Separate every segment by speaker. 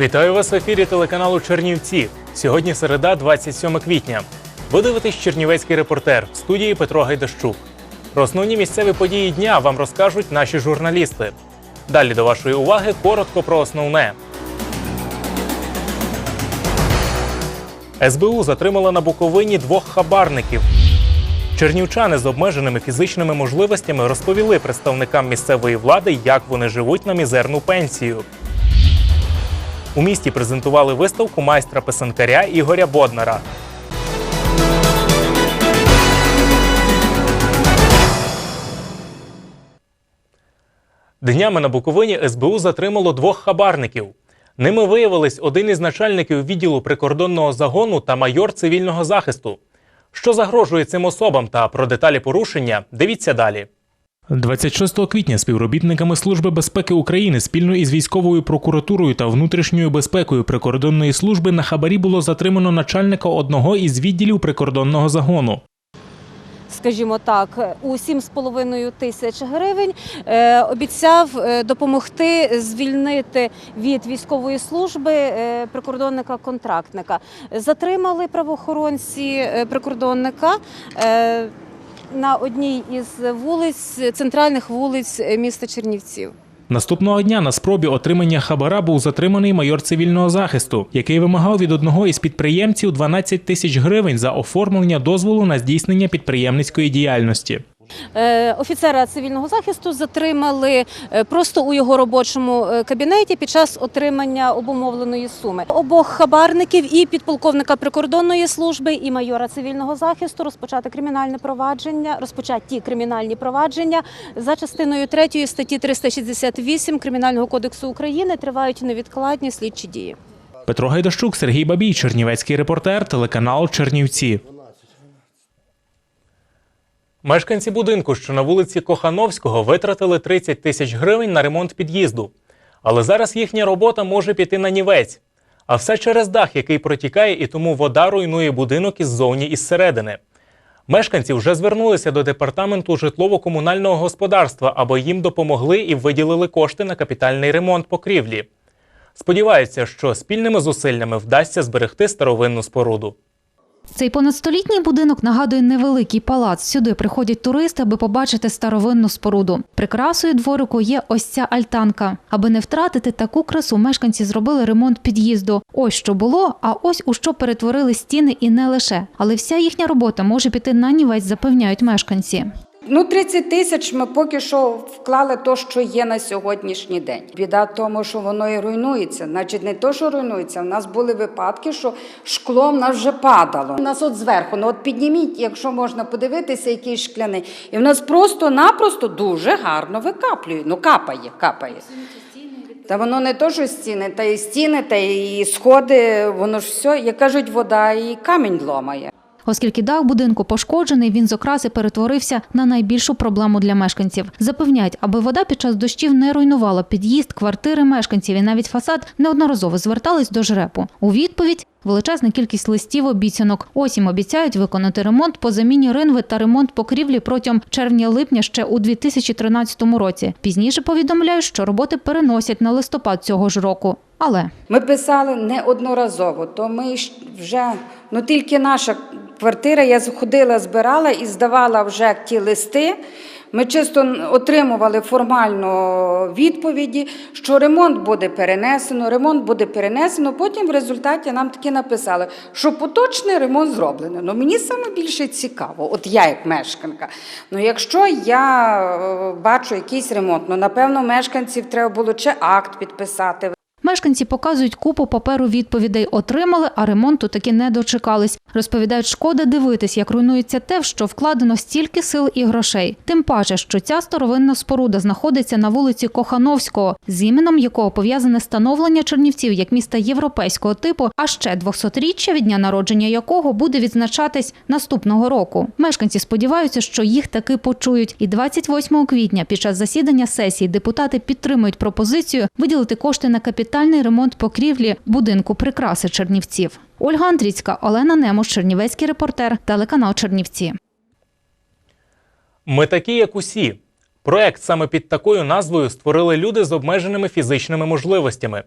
Speaker 1: Вітаю вас в ефірі телеканалу Чернівці. Сьогодні середа, 27 квітня. Ви дивитесь Чернівецький репортер в студії Петро Гайдащук. Про основні місцеві події дня вам розкажуть наші журналісти. Далі до вашої уваги коротко про основне. СБУ затримала на Буковині двох хабарників. Чернівчани з обмеженими фізичними можливостями розповіли представникам місцевої влади, як вони живуть на мізерну пенсію. У місті презентували виставку майстра писанкаря Ігоря Боднара. Днями на Буковині СБУ затримало двох хабарників. Ними виявились один із начальників відділу прикордонного загону та майор цивільного захисту. Що загрожує цим особам та про деталі порушення, дивіться далі. 26 квітня співробітниками Служби безпеки України спільно із військовою прокуратурою та внутрішньою безпекою прикордонної служби на хабарі було затримано начальника одного із відділів прикордонного загону.
Speaker 2: скажімо так, у 7,5 тисяч гривень е, обіцяв е, допомогти звільнити від військової служби е, прикордонника-контрактника. Затримали правоохоронці прикордонника. На одній із вулиць, центральних вулиць е, міста Чернівців.
Speaker 1: Наступного дня на спробі отримання хабара був затриманий майор цивільного захисту, який вимагав від одного із підприємців 12 тисяч гривень за оформлення дозволу на здійснення підприємницької діяльності.
Speaker 2: Е, Офіцера цивільного захисту затримали е, просто у його робочому е, кабінеті під час отримання обумовленої суми. Обох хабарників і підполковника прикордонної служби і майора цивільного захисту розпочати кримінальне провадження, розпочаті кримінальні провадження за частиною 3 статті 368 Кримінального кодексу України тривають невідкладні слідчі дії.
Speaker 1: Петро Гайдащук, Сергій Бабій, Чернівецький репортер, телеканал Чернівці. Мешканці будинку, що на вулиці Кохановського, витратили 30 тисяч гривень на ремонт під'їзду. Але зараз їхня робота може піти на нівець. А все через дах, який протікає, і тому вода руйнує будинок іззовні і зсередини. Мешканці вже звернулися до департаменту житлово-комунального господарства, аби їм допомогли і виділили кошти на капітальний ремонт покрівлі. Сподіваються, що спільними зусиллями вдасться зберегти старовинну споруду.
Speaker 3: Цей понадстолітній будинок нагадує невеликий палац. Сюди приходять туристи, аби побачити старовинну споруду. Прикрасою дворику є ось ця альтанка. Аби не втратити таку красу, мешканці зробили ремонт під'їзду. Ось що було, а ось у що перетворили стіни і не лише. Але вся їхня робота може піти на нівець, запевняють мешканці.
Speaker 4: Ну, 30 тисяч ми поки що вклали то, що є на сьогоднішній день. Біда в тому, що воно і руйнується. Значить, не то, що руйнується. У нас були випадки, що шкло в нас вже падало. У нас от зверху, ну от підніміть, якщо можна подивитися, який шкляний. І в нас просто-напросто дуже гарно викаплює. Ну, капає, капає. Та воно не то, що стіни, та і стіни, та і сходи, воно ж все, як кажуть, вода і камінь ломає.
Speaker 3: Оскільки дах будинку пошкоджений, він з окраси перетворився на найбільшу проблему для мешканців. Запевняють, аби вода під час дощів не руйнувала під'їзд, квартири мешканців і навіть фасад, неодноразово звертались до жрепу. У відповідь величезна кількість листів обіцянок. Ось їм обіцяють виконати ремонт по заміні ринви та ремонт покрівлі протягом червня-липня ще у 2013 році. Пізніше повідомляють, що роботи переносять на листопад цього ж року. Але
Speaker 4: Ми писали неодноразово, то ми вже ну тільки наша квартира. Я ходила, збирала і здавала вже ті листи. Ми чисто отримували формально відповіді, що ремонт буде перенесено, ремонт буде перенесено. Потім в результаті нам таки написали, що поточний ремонт зроблено. Ну мені саме більше цікаво, от я як мешканка. Ну якщо я е, бачу якийсь ремонт, ну напевно мешканців треба було чи акт підписати.
Speaker 3: Мешканці показують купу паперу відповідей. Отримали, а ремонту таки не дочекались. Розповідають, шкода дивитись, як руйнується те, в що вкладено стільки сил і грошей. Тим паче, що ця старовинна споруда знаходиться на вулиці Кохановського, з іменем якого пов'язане становлення Чернівців як міста європейського типу, а ще 200-річчя від дня народження якого буде відзначатись наступного року. Мешканці сподіваються, що їх таки почують. І 28 квітня під час засідання сесії депутати підтримують пропозицію виділити кошти на капітальний ремонт покрівлі будинку прикраси Чернівців. Ольга Андрійська, Олена Немуш, Чернівецький репортер, телеканал Чернівці.
Speaker 1: Ми такі, як усі. Проект саме під такою назвою створили люди з обмеженими фізичними можливостями.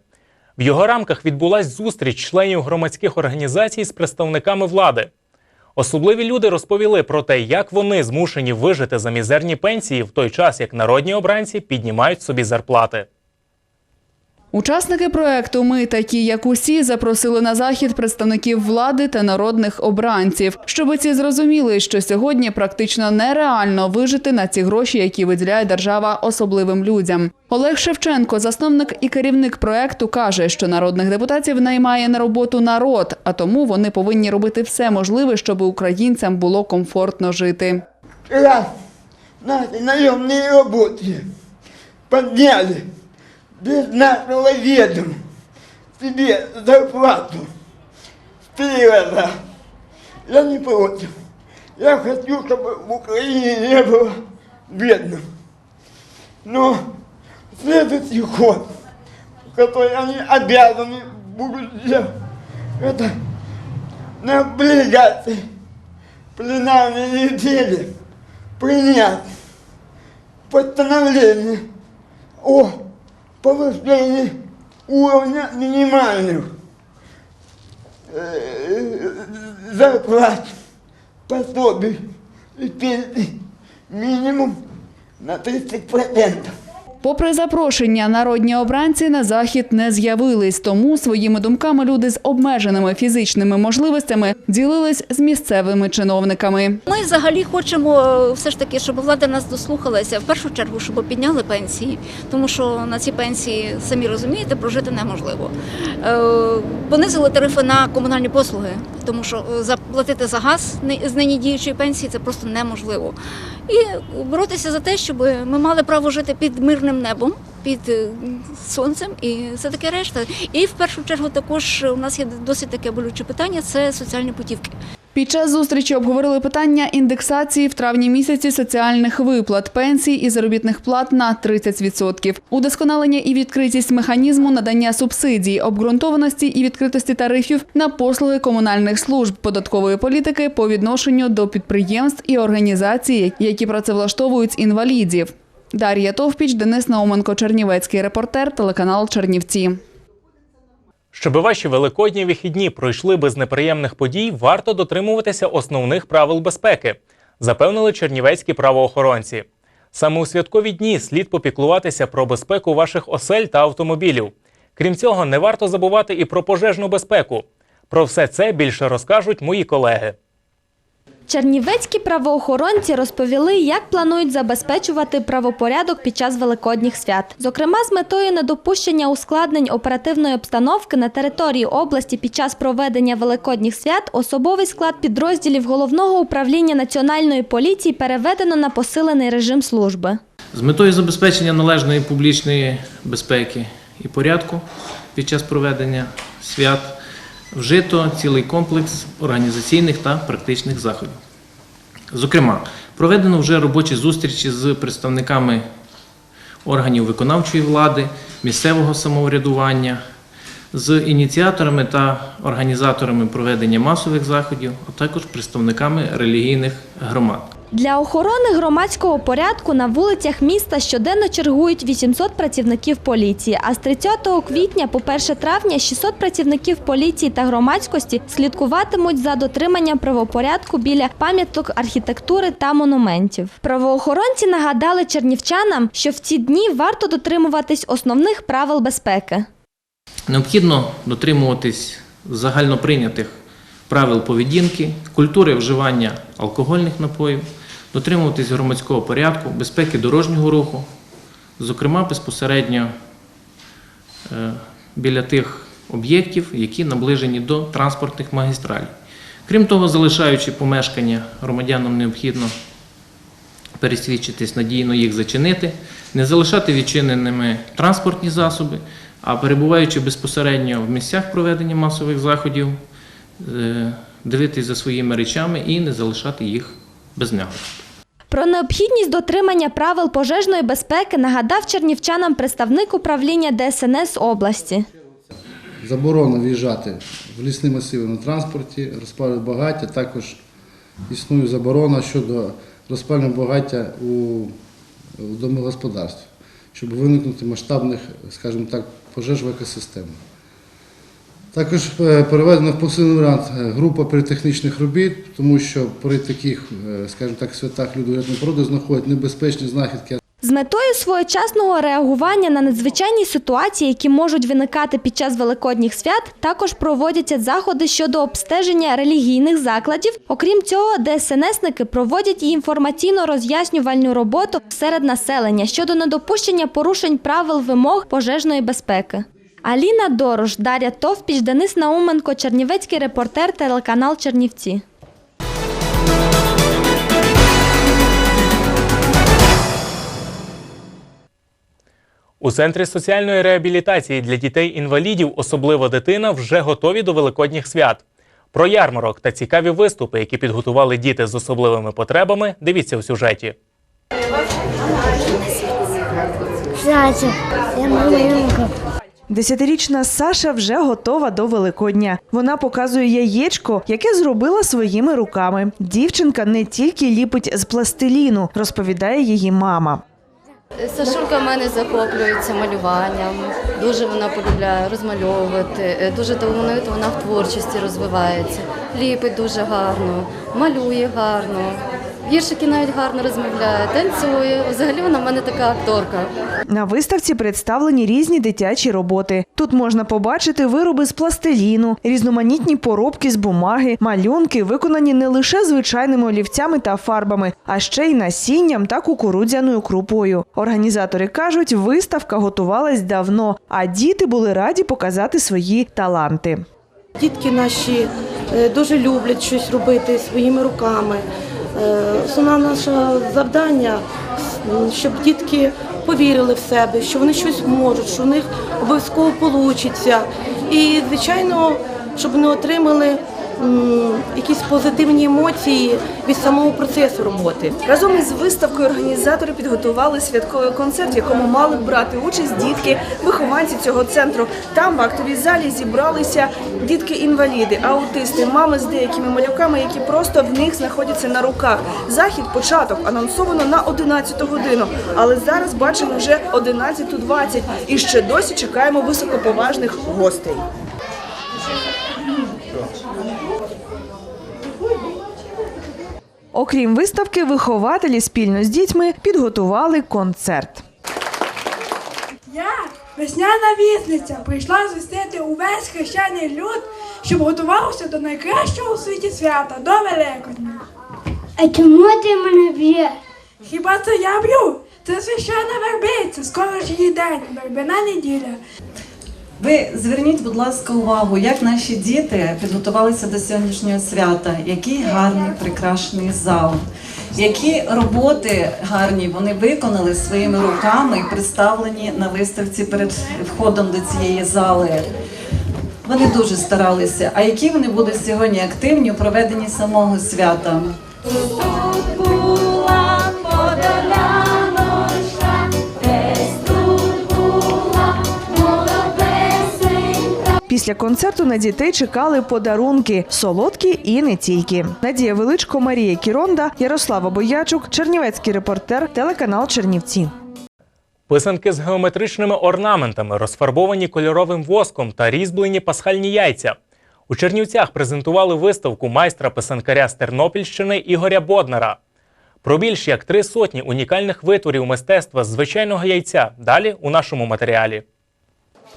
Speaker 1: В його рамках відбулась зустріч членів громадських організацій з представниками влади. Особливі люди розповіли про те, як вони змушені вижити за мізерні пенсії в той час, як народні обранці піднімають собі зарплати.
Speaker 5: Учасники проекту Ми такі, як усі, запросили на захід представників влади та народних обранців, щоб ці зрозуміли, що сьогодні практично нереально вижити на ці гроші, які виділяє держава особливим людям. Олег Шевченко, засновник і керівник проекту, каже, що народних депутатів наймає на роботу народ, а тому вони повинні робити все можливе, щоб українцям було комфортно жити.
Speaker 6: раз на этой наемной работе подняли без нашего ведома себе зарплату раза. Я не против. Я хочу, чтобы в Украине не было бедным. Но следующий ход, который они обязаны будут сделать, это на облигации пленарной недели принять постановление о повышении уровня минимальных э, зарплат, пособий и пенсий минимум на 30%.
Speaker 5: Попри запрошення, народні обранці на захід не з'явились, тому своїми думками люди з обмеженими фізичними можливостями ділились з місцевими чиновниками.
Speaker 7: Ми взагалі хочемо е, все ж таки, щоб влада нас дослухалася в першу чергу, щоб підняли пенсії, тому що на ці пенсії самі розумієте, прожити неможливо. Е, Понизили тарифи на комунальні послуги, тому що е, заплатити за газ з нині діючої пенсії це просто неможливо. І боротися за те, щоб ми мали право жити під мирним небом. Під е, сонцем і все таке решта. І в першу чергу також у нас є досить таке болюче питання це соціальні путівки.
Speaker 5: Під час зустрічі обговорили питання індексації в травні місяці соціальних виплат, пенсій і заробітних плат на 30%, удосконалення і відкритість механізму надання субсидій, обґрунтованості і відкритості тарифів на послуги комунальних служб, податкової політики по відношенню до підприємств і організацій, які працевлаштовують інвалідів. Дар'я Товпіч, Денис Науменко, Чернівецький репортер, телеканал Чернівці.
Speaker 1: Щоби ваші великодні вихідні пройшли без неприємних подій, варто дотримуватися основних правил безпеки, запевнили чернівецькі правоохоронці. Саме у святкові дні слід попіклуватися про безпеку ваших осель та автомобілів. Крім цього, не варто забувати і про пожежну безпеку. Про все це більше розкажуть мої колеги.
Speaker 8: Чернівецькі правоохоронці розповіли, як планують забезпечувати правопорядок під час великодніх свят. Зокрема, з метою недопущення ускладнень оперативної обстановки на території області під час проведення великодніх свят особовий склад підрозділів головного управління національної поліції переведено на посилений режим служби.
Speaker 9: З метою забезпечення належної публічної безпеки і порядку під час проведення свят вжито цілий комплекс організаційних та практичних заходів. Зокрема, проведено вже робочі зустрічі з представниками органів виконавчої влади, місцевого самоврядування, з ініціаторами та організаторами проведення масових заходів, а також представниками релігійних громад.
Speaker 8: Для охорони громадського порядку на вулицях міста щоденно чергують 800 працівників поліції, а з 30 квітня по 1 травня 600 працівників поліції та громадськості слідкуватимуть за дотриманням правопорядку біля пам'яток архітектури та монументів. Правоохоронці нагадали чернівчанам, що в ці дні варто дотримуватись основних правил безпеки.
Speaker 9: Необхідно дотримуватись загальноприйнятих правил поведінки, культури вживання алкогольних напоїв, дотримуватись громадського порядку, безпеки дорожнього руху, зокрема безпосередньо е, біля тих об'єктів, які наближені до транспортних магістралей. Крім того, залишаючи помешкання, громадянам необхідно пересвідчитись, надійно їх зачинити, не залишати відчиненими транспортні засоби, а перебуваючи безпосередньо в місцях проведення масових заходів, е, дивитись за своїми речами і не залишати їх без нагляду.
Speaker 8: Про необхідність дотримання правил пожежної безпеки нагадав чернівчанам представник управління ДСНС області.
Speaker 10: Заборона в'їжджати в лісні масиви на транспорті, розпалювати багаття. Також існує заборона щодо розпалювання багаття у, домогосподарстві, щоб уникнути масштабних, скажімо так, пожеж в екосистемі. Також е, переведена в посилений варіант е, група піротехнічних робіт, тому що при таких, е, скажімо так, святах людорядної породи знаходять небезпечні знахідки,
Speaker 8: З метою своєчасного реагування на надзвичайні ситуації, які можуть виникати під час великодніх свят, також проводяться заходи щодо обстеження релігійних закладів. Окрім цього, ДСНСники проводять і інформаційно-роз'яснювальну роботу серед населення щодо недопущення порушень правил вимог пожежної безпеки. Аліна Дорош, Дар'я Товпіч, Денис Науменко, Чернівецький репортер, телеканал Чернівці.
Speaker 1: У центрі соціальної реабілітації для дітей-інвалідів, особливо дитина, вже готові до великодніх свят. Про ярмарок та цікаві виступи, які підготували діти з особливими потребами, дивіться у сюжеті.
Speaker 11: Зайчик, я.
Speaker 12: Десятирічна Саша вже готова до Великодня. Вона показує яєчко, яке зробила своїми руками. Дівчинка не тільки ліпить з пластиліну, розповідає її мама.
Speaker 11: Сашулька в мене захоплюється малюванням. Дуже вона полюбляє розмальовувати. Е, Дуже талановито вона в творчості розвивається. Ліпить дуже гарно, малює гарно. Віршики навіть гарно розмовляє, танцює. Взагалі вона в мене така акторка.
Speaker 12: На виставці представлені різні дитячі роботи. Тут можна побачити вироби з пластиліну, різноманітні поробки з бумаги, малюнки, виконані не лише звичайними олівцями та фарбами, а ще й насінням та кукурудзяною крупою. Організатори кажуть, виставка готувалась давно, а діти були раді показати свої таланти.
Speaker 13: Дітки наші е, дуже люблять щось робити своїми руками. Основне наше завдання, щоб дітки повірили в себе, що вони щось можуть, що в них обов'язково вийде. І, звичайно, щоб вони отримали якісь позитивні емоції від самого процесу роботи.
Speaker 12: Разом із виставкою організатори підготували святковий концерт, в якому мали брати участь дітки, вихованці цього центру. Там в актовій залі зібралися дітки-інваліди, аутисти, мами з деякими малюками, які просто в них знаходяться на руках. Захід початок анонсовано на 11 годину, але зараз бачимо вже 11.20 і ще досі чекаємо високоповажних гостей. Окрім виставки, вихователі спільно з дітьми підготували концерт.
Speaker 13: Я, весняна вісниця, прийшла звістити увесь хрещений люд, щоб готувався до найкращого у світі свята, до Великодня.
Speaker 11: А чому ти мене б'єш?
Speaker 13: Хіба це я б'ю? Це священна вербиця, скоро ж її день, вербина неділя.
Speaker 14: Ви зверніть, будь ласка, увагу, як наші діти підготувалися до сьогоднішнього свята, який гарний прикрашений зал, які роботи гарні вони виконали своїми руками і представлені на виставці перед входом до цієї зали. Вони дуже старалися. А які вони будуть сьогодні активні у проведенні самого свята?
Speaker 12: Після концерту на дітей чекали подарунки солодкі і не тільки. Надія Величко, Марія Кіронда, Ярослава Боячук, Чернівецький репортер, телеканал Чернівці.
Speaker 1: Писанки з геометричними орнаментами, розфарбовані кольоровим воском та різьблені пасхальні яйця. У Чернівцях презентували виставку майстра писанкаря з Тернопільщини Ігоря Боднара. Про більш як три сотні унікальних витворів мистецтва з звичайного яйця. Далі у нашому матеріалі.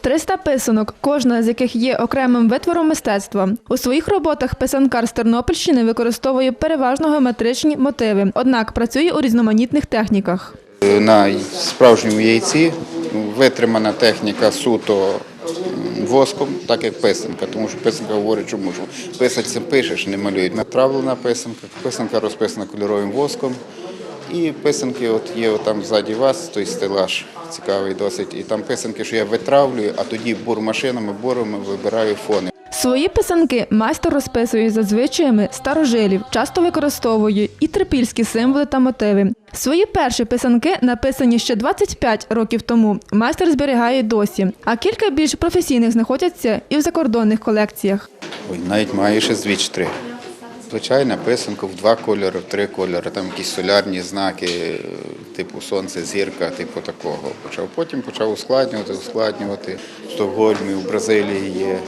Speaker 13: 300 писанок, кожна з яких є окремим витвором мистецтва. У своїх роботах писанкар з Тернопільщини використовує переважно геометричні мотиви, однак працює у різноманітних техніках.
Speaker 15: На справжньому яйці витримана техніка суто воском, так як писанка, тому що писанка говорить, що писанцем пишеш, не малюють. Натравлена писанка, писанка розписана кольоровим воском. І писанки, от є там ззаді вас, той стелаж цікавий досить. І там писанки, що я витравлюю, а тоді бурмашинами, бурами вибираю фони.
Speaker 16: Свої писанки майстер розписує за звичаями старожилів, часто використовує і трипільські символи та мотиви. Свої перші писанки, написані ще 25 років тому, майстер зберігає досі, а кілька більш професійних знаходяться і в закордонних колекціях.
Speaker 15: Ой, навіть маю ще звіч три. Звичайна писанка в два кольори, в три кольори, там якісь солярні знаки, е, типу сонце, зірка, типу такого. Почав. Потім почав ускладнювати, ускладнювати. В Стокгольмі, в Бразилії є,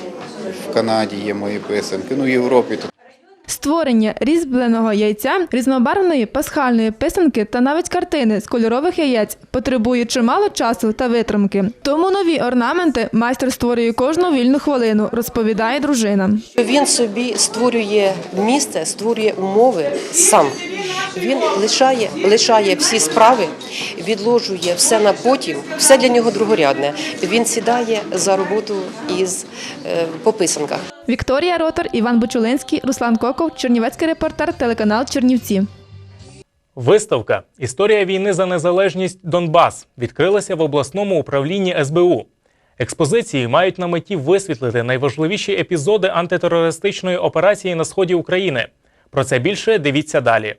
Speaker 15: в Канаді є мої писанки, ну в Європі.
Speaker 16: Створення різьбленого яйця, різнобарвної пасхальної писанки та навіть картини з кольорових яєць потребує чимало часу та витримки. Тому нові орнаменти майстер створює кожну вільну хвилину, розповідає дружина.
Speaker 17: Він собі створює місце, створює умови сам. Він лишає, лишає всі справи, відложує все на потім, все для нього другорядне. Він сідає за роботу із е, по писанках.
Speaker 16: Вікторія Ротор, Іван Бочулинський, Руслан Коков, Чернівецький репортер, телеканал Чернівці.
Speaker 1: Виставка Історія війни за незалежність Донбас відкрилася в обласному управлінні СБУ. Експозиції мають на меті висвітлити найважливіші епізоди антитерористичної операції на сході України. Про це більше дивіться далі.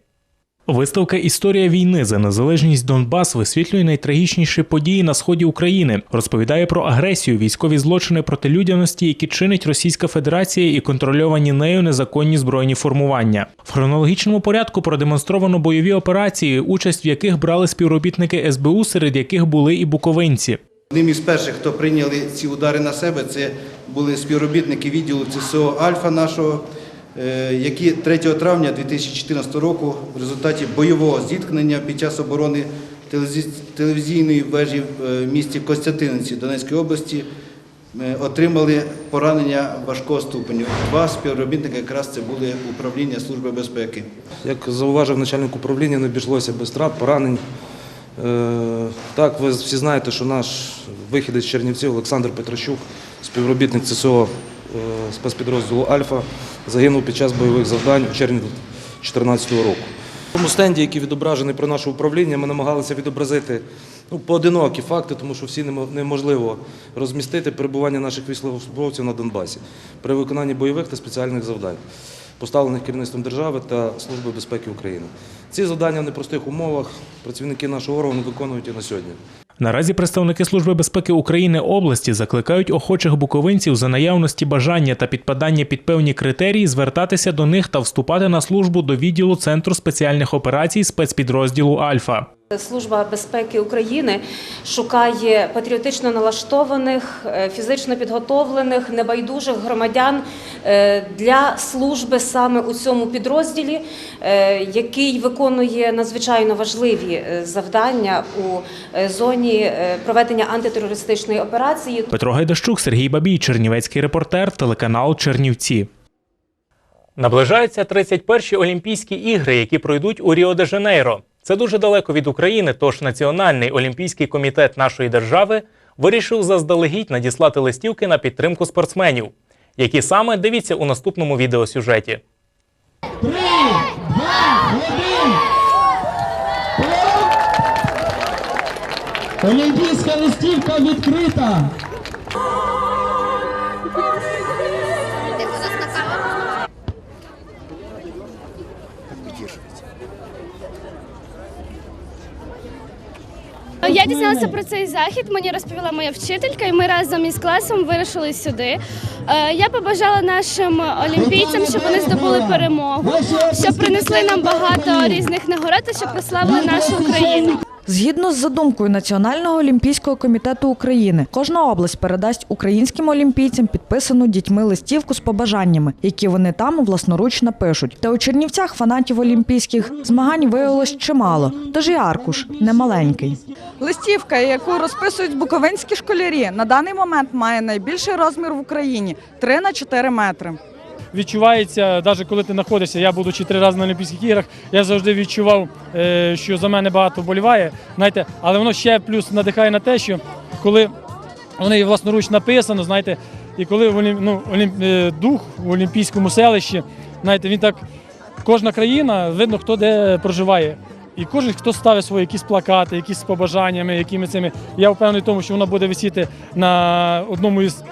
Speaker 1: Виставка Історія війни за незалежність Донбас висвітлює найтрагічніші події на сході України, розповідає про агресію, військові злочини проти людяності, які чинить Російська Федерація і контрольовані нею незаконні збройні формування. В хронологічному порядку продемонстровано бойові операції, участь в яких брали співробітники СБУ, серед яких були і буковинці.
Speaker 18: Одним із перших, хто прийняли ці удари на себе, це були співробітники відділу ЦСО Альфа нашого, які 3 травня 2014 року в результаті бойового зіткнення під час оборони телевізійної вежі в е, місті Костянтинівці Донецької області е, отримали поранення важкого ступеню. Два співробітники якраз це були управління Служби безпеки.
Speaker 19: Як зауважив начальник управління, не обійшлося без втрат, поранень. Е, Так, ви всі знаєте, що наш вихідець з Чернівців Олександр Петрощук, співробітник ЦСО е, спецпідрозділу Альфа, загинув під час бойових завдань у червні 2014 року. В тому стенді, який відображений про наше управління, ми намагалися відобразити ну, поодинокі факти, тому що всі неможливо розмістити перебування наших військовослужбовців на Донбасі при виконанні бойових та спеціальних завдань, поставлених керівництвом держави та Служби безпеки України. Ці завдання в непростих умовах працівники нашого органу виконують і на сьогодні.
Speaker 1: Наразі представники Служби безпеки України області закликають охочих буковинців за наявності бажання та підпадання під певні критерії звертатися до них та вступати на службу до відділу Центру спеціальних операцій спецпідрозділу Альфа.
Speaker 2: Служба безпеки України шукає патріотично налаштованих, е, фізично підготовлених, небайдужих громадян е, для служби саме у цьому підрозділі, е, який виконує надзвичайно важливі завдання у зоні проведення антитерористичної операції.
Speaker 1: Петро Гайдащук, Сергій Бабій, Чернівецький репортер, телеканал Чернівці. Наближаються 31-ті Олімпійські ігри, які пройдуть у Ріо-де-Жанейро. Це дуже далеко від України, тож Національний олімпійський комітет нашої держави вирішив заздалегідь надіслати листівки на підтримку спортсменів. Які саме дивіться у наступному відеосюжеті. Три.
Speaker 20: Олімпійська листівка відкрита.
Speaker 21: Я дізналася про цей захід. Мені розповіла моя вчителька, і ми разом із класом вирушили сюди. Е, Я побажала нашим олімпійцям, щоб вони здобули перемогу, щоб принесли нам багато різних нагород, і щоб прославили нашу Україну.
Speaker 22: Згідно з задумкою Національного олімпійського комітету України, кожна область передасть українським олімпійцям підписану дітьми листівку з побажаннями, які вони там власноруч напишуть. Та у Чернівцях фанатів олімпійських змагань виявилось чимало, тож і аркуш немаленький.
Speaker 23: Листівка, яку розписують буковинські школярі, на даний момент має найбільший розмір в Україні 3 на 4 метри.
Speaker 24: Відчувається, навіть коли ти знаходишся, я будучи три рази на Олімпійських іграх, я завжди відчував, е, що за мене багато вболіває. Знаєте, але воно ще плюс надихає на те, що коли Вони власноруч написано, знаєте, і коли ну, е, дух в Олімпійському селищі, знаєте, він так, кожна країна, видно, хто де проживає. І кожен, хто ставить свої якісь плакати, якісь з побажаннями, якими цими. Я впевнений в тому, що вона буде висіти на одному із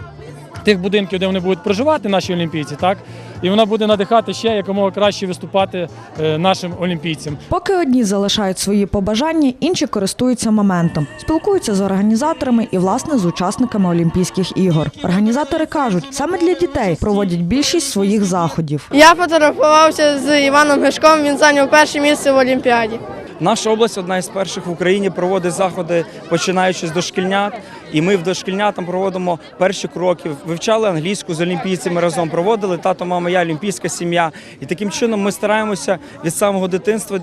Speaker 24: тих будинків, де вони будуть проживати, наші олімпійці, так? І вона буде надихати ще якомога краще виступати е, нашим олімпійцям.
Speaker 22: Поки одні залишають свої побажання, інші користуються моментом, спілкуються з організаторами і власне з учасниками Олімпійських ігор. Організатори кажуть, саме для дітей проводять більшість своїх заходів.
Speaker 25: Я фотографувався з Іваном Гешком, він зайняв перше місце в Олімпіаді.
Speaker 26: Наша область одна із перших в Україні проводить заходи, починаючи з дошкільнят. І ми в дошкільнятам проводимо перші кроки. Вивчали англійську з олімпійцями разом, проводили тато, мама, я, олімпійська сім'я. І таким чином ми стараємося від самого дитинства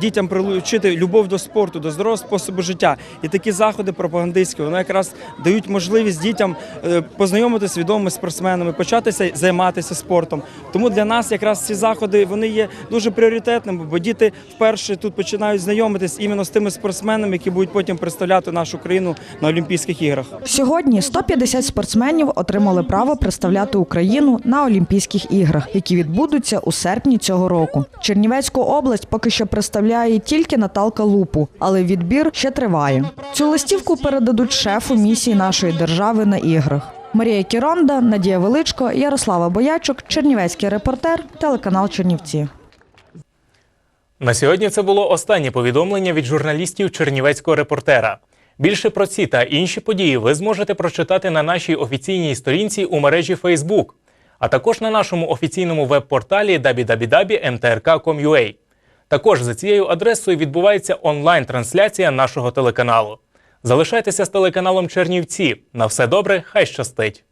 Speaker 26: дітям прилучити любов до спорту, до здорового способу життя. І такі заходи пропагандистські вони якраз дають можливість дітям е, познайомитися з відомими спортсменами, початися займатися спортом. Тому для нас якраз ці заходи вони є дуже пріоритетними, бо діти вперше тут починають знайомитись іменно з тими спортсменами, які будуть потім представляти нашу країну на Олімпійських іграх.
Speaker 22: Сьогодні 150 спортсменів отримали право представляти Україну на Олімпійських іграх, які відбудуться у серпні цього року. Чернівецьку область поки що представляє тільки Наталка Лупу, але відбір ще триває. Цю листівку передадуть шефу місії нашої держави на іграх. Марія Кіронда, Надія Величко, Ярослава Боячук, Чернівецький репортер, телеканал Чернівці.
Speaker 1: На сьогодні це було останнє повідомлення від журналістів Чернівецького репортера. Більше про ці та інші події ви зможете прочитати на нашій офіційній сторінці у мережі Facebook, а також на нашому офіційному веб-порталі www.mtrk.com.ua. Також за цією адресою відбувається онлайн-трансляція нашого телеканалу. Залишайтеся з телеканалом Чернівці. На все добре, хай щастить!